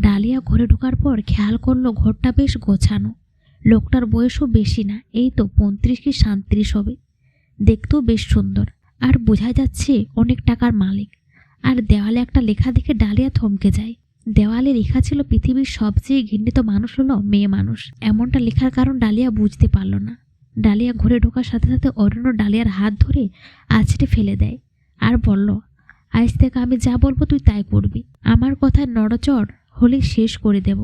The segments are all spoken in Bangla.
ডালিয়া ঘরে ঢোকার পর খেয়াল করল ঘরটা বেশ গোছানো। লোকটার বয়সও বেশি না, এই তো পঁয়ত্রিশ কি সাঁত্রিশ হবে। দেখতেও বেশ সুন্দর। আর বোঝা যাচ্ছে অনেক টাকার মালিক। আর দেওয়ালে একটা লেখা দেখে ডালিয়া থমকে যায়। দেওয়ালে লেখা ছিল, পৃথিবীর সবচেয়ে ঘৃণিত মানুষ হলো মেয়ে মানুষ। এমনটা লেখার কারণ ডালিয়া বুঝতে পারল না। ডালিয়া ঘরে ঢোকার সাথে সাথে অরণ্য ডালিয়ার হাত ধরে আছড়ে ফেলে দেয়। আর বলল, আজ থেকে আমি যা বলব তুই তাই করবি। আমার কথায় নড়চড় হলে শেষ করে দেব।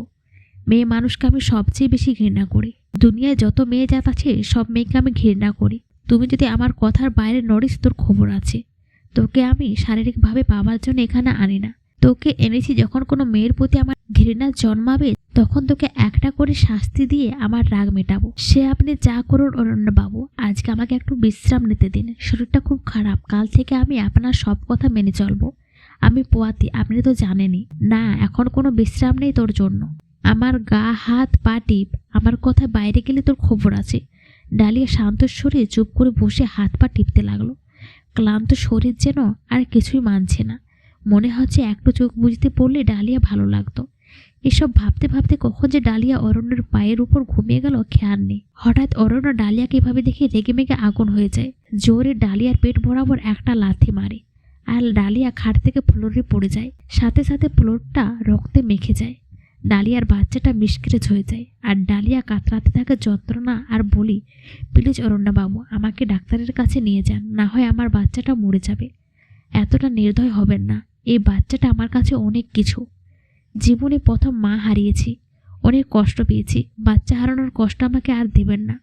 মেয়ে মানুষকে আমি সবচেয়ে বেশি ঘৃণা করি। দুনিয়ায় যত মেয়ে জাত আছে, সব মেয়েকে আমি ঘৃণা করি। তুমি যদি আমার কথার বাইরে নড়িস, তোর খবর আছে। তোকে আমি শারীরিকভাবে পাওয়ার জন্য এখানে আনি না। তোকে এনেছি যখন কোনো মেয়ের প্রতি আমার ঘৃণা জন্মাবে, তখন তোকে একটা করে শাস্তি দিয়ে আমার রাগ মেটাবো। সে আপনি যা করুন অরণ্যবাবু আজকে আমাকে একটু বিশ্রাম নিতে দিন। শরীরটা খুব খারাপ। কাল থেকে আমি আপনার সব কথা মেনে চলবো। আমি পোয়াতি, আপনি তো জানেনই। না, এখন কোনো বিশ্রাম নেই তোর জন্য। আমার গা, হাত, পা টিপ, আমার কথা বাইরে গেলে তোর খবর আছে। ডালিয়া শান্ত স্বরে চুপ করে বসে হাত, পা টিপতে লাগল। ক্লান্ত শরীর যেন আর কিছুই মানছে না। মনে হচ্ছে একটু চোখ বুঝতে পড়লে ডালিয়া ভালো লাগতো। এসব ভাবতে ভাবতে কখন যে ডালিয়া অরণ্যের পায়ের উপর ঘুমিয়ে গেল, খেয়াল নেই। হঠাৎ অরণ্য ডালিয়াকে এভাবে দেখে রেগে মেগে আগুন হয়ে যায়। জোরে ডালিয়ার পেট বরাবর একটা লাথি মারে। আর ডালিয়া খাট থেকে ফ্লোরে পড়ে যায়। সাথে সাথে ফ্লোরটা রক্তে মেখে যায়। ডালিয়ার বাচ্চাটা মিসক্রেচ হয়ে যায়। আর ডালিয়া কাতরাতে থাকে যন্ত্রণা আর বলি, প্লিজ অরণ্যবাবু, আমাকে ডাক্তারের কাছে নিয়ে যান, না হয় আমার বাচ্চাটা মরে যাবে। এতটা নির্দয় হবেন না। এই বাচ্চাটা আমার কাছে অনেক কিছু। জীবনে প্রথম মা হারিয়েছি। অনেক কষ্ট পেয়েছি। বাচ্চা হারানোর কষ্ট আমাকে আর দেবেন না।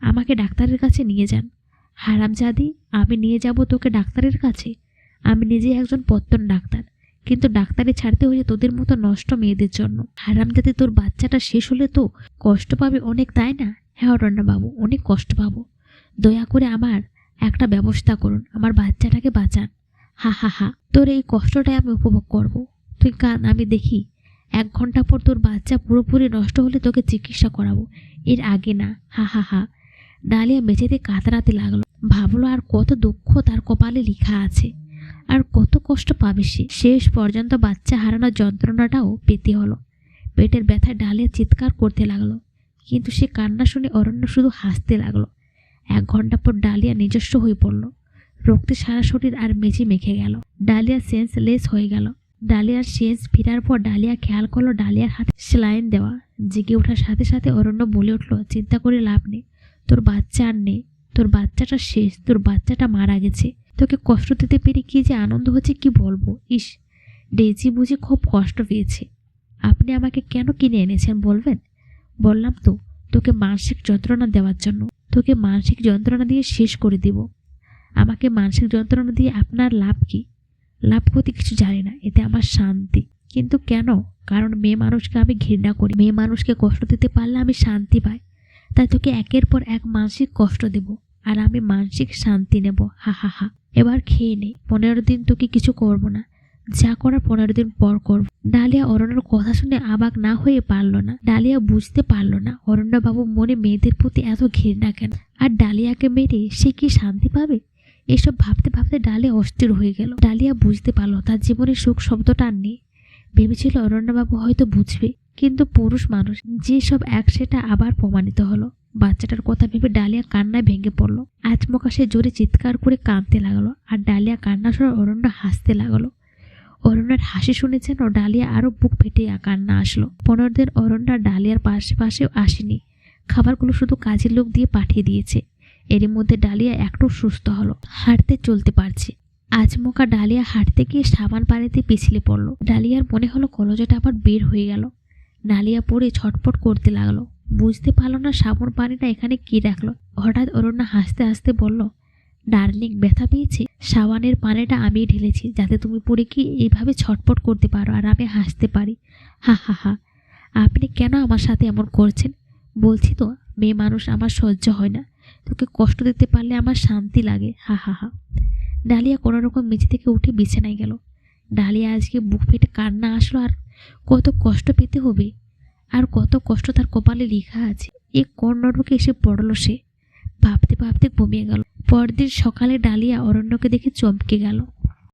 আমাকে ডাক্তারের কাছে নিয়ে যান। হারামজাদি, আমি নিয়ে যাব তোকে ডাক্তারের কাছে? আমি নিজে একজন পত্তন ডাক্তার। কিন্তু ডাক্তারে ছাড়তে হয়েছে তোদের মতো নষ্ট মেয়েদের জন্য। হারাম যাতে তোর বাচ্চাটা শেষ হলে তো কষ্ট পাবে অনেক, তাই না? হ্যাঁ অরণ্যবাবু অনেক কষ্ট পাবো। দয়া করে আমার একটা ব্যবস্থা করুন, আমার বাচ্চাটাকে বাঁচান। হা হা হা। তোর এই কষ্টটাই আমি উপভোগ করব। তুই কান আমি দেখি। এক ঘণ্টা পর তোর বাচ্চা পুরোপুরি নষ্ট হলে তোকে চিকিৎসা করাবো। এর আগে না। হা হা হা। ডালিয়া মেঝেতে কাতরাতে লাগল। ভাবলো আর কত দুঃখ তার কপালে লেখা আছে। আর কত কষ্ট পাবে সে। শেষ পর্যন্ত বাচ্চা হারানোর যন্ত্রণাটাও পেতে হলো। পেটের ব্যথায় ডালিয়া চিৎকার করতে লাগল। কিন্তু সে কান্না শুনে অরণ্য শুধু হাসতে লাগল। এক ঘণ্টা পর ডালিয়া নিজস্ব হয়ে পড়ল। রক্তে সারা শরীর আর মেঝে মেখে গেল। ডালিয়া সেন্স লেস হয়ে গেল। ডালিয়ার সেন্স ফেরার পর ডালিয়া খেয়াল করল ডালিয়ার হাতে সেলাইন দেওয়া। জেগে ওঠার সাথে সাথে অরণ্য বলে উঠল, চিন্তা করে লাভ নেই। তোর বাচ্চা আর নেই। তোর বাচ্চাটা শেষ। তোর বাচ্চাটা মারা গেছে। তোকে কষ্ট দিতে পেরে কি যে আনন্দ হচ্ছে কি বলব? ইস ডেজি বুঝি খুব কষ্ট পেয়েছে। আপনি আমাকে কেন কিনে এনেছেন বলবেন? বললাম তো, তোকে মানসিক যন্ত্রণা দেওয়ার জন্য। তোকে মানসিক যন্ত্রণা দিয়ে শেষ করে দিব। আমাকে মানসিক যন্ত্রণা দিয়ে আপনার লাভ কি? লাভ ক্ষতি কিছু জানি না, এতে আমার শান্তি। কিন্তু কেন? কারণ মেয়ে মানুষকে আমি ঘৃণা করি। মেয়ে মানুষকে কষ্ট দিতে পারলে আমি শান্তি পাই। তাই তোকে একের পর এক মানসিক কষ্ট দেব। আর আমি মানসিক শান্তি নেব, হা হা হা। এবার খেয়ে নে, পনেরো দিন তোকে কিছু করব না। যা করার পনেরো দিন পর করব। ডালিয়া অরণ্যর কথা শুনে আবাক না হয়ে পারল না। ডালিয়া বুঝতে পারল না অরণ্যবাবু মনে মেয়েদের প্রতি এত ঘৃণা কেন? আর ডালিয়াকে মেরে সে কি শান্তি পাবে? এসব ভাবতে ভাবতে ডালিয়া অস্থির হয়ে গেল। ডালিয়া বুঝতে পারল তার জীবনে সুখ শব্দটা আর নেই। ভেবেছিল অরণ্যবাবু হয়তো বুঝবে, কিন্তু পুরুষ মানুষ যে সব এক সেটা আবার প্রমাণিত হলো। বাচ্চাটার কথা ভেবে ডালিয়া কান্নায় ভেঙে পড়ল। আচমকা সে জোরে চিৎকার করে কাঁদতে লাগল আর ডালিয়া কান্না শুনে অরণ্য হাসতে লাগল। অরণ্যের হাসি শুনেছেন ও ডালিয়া আরও বুক ফেটে কান্না আসলো। পনেরো দিন অরণ্য ডালিয়ার পাশে পাশেও আসেনি। খাবারগুলো শুধু কাজের লোক দিয়ে পাঠিয়ে দিয়েছে। এরই মধ্যে ডালিয়া একটু সুস্থ হলো। হাঁটতে চলতে পারছে। আজমকা ডালিয়া হাঁটতে গিয়ে সাবান পানিতে পিছলে পড়ল। ডালিয়ার মনে হলো কলজটা আবার বের হয়ে গেল। ডালিয়া পড়ে ছটপট করতে লাগল। বুঝতে পারল না সাবান পানিটা এখানে কি রাখল। হঠাৎ অরণ্য হাসতে হাসতে বলল, ডার্লিং, ব্যথা পেয়েছে? সাবানের পানিটা আমি ঢেলেছি, যাতে তুমি পড়ে কি এইভাবে ছটপট করতে পারো আর আমি হাসতে পারি। হা হা হা। আপনি কেন আমার সাথে এমন করছেন? বলছি তো, মেয়ে মানুষ আমার সহ্য হয় না। তোকে কষ্ট দিতে পারলে আমার শান্তি লাগে। হা হা হা। ডালিয়া কোনো রকম মেঝে থেকে উঠে বিছানায় গেল। ডালিয়া আজকে বুক ফেটে কান্না আসলো আর কত কষ্ট পেতে হবে? আর কত কষ্ট তার কপালে লেখা আছে। এ কর্ণরকে এসে পড়ল সে। ভাবতে ভাবতে ঘুমিয়ে গেল। পরদিন সকালে ডালিয়া অরণ্যকে দেখে চমকে গেল।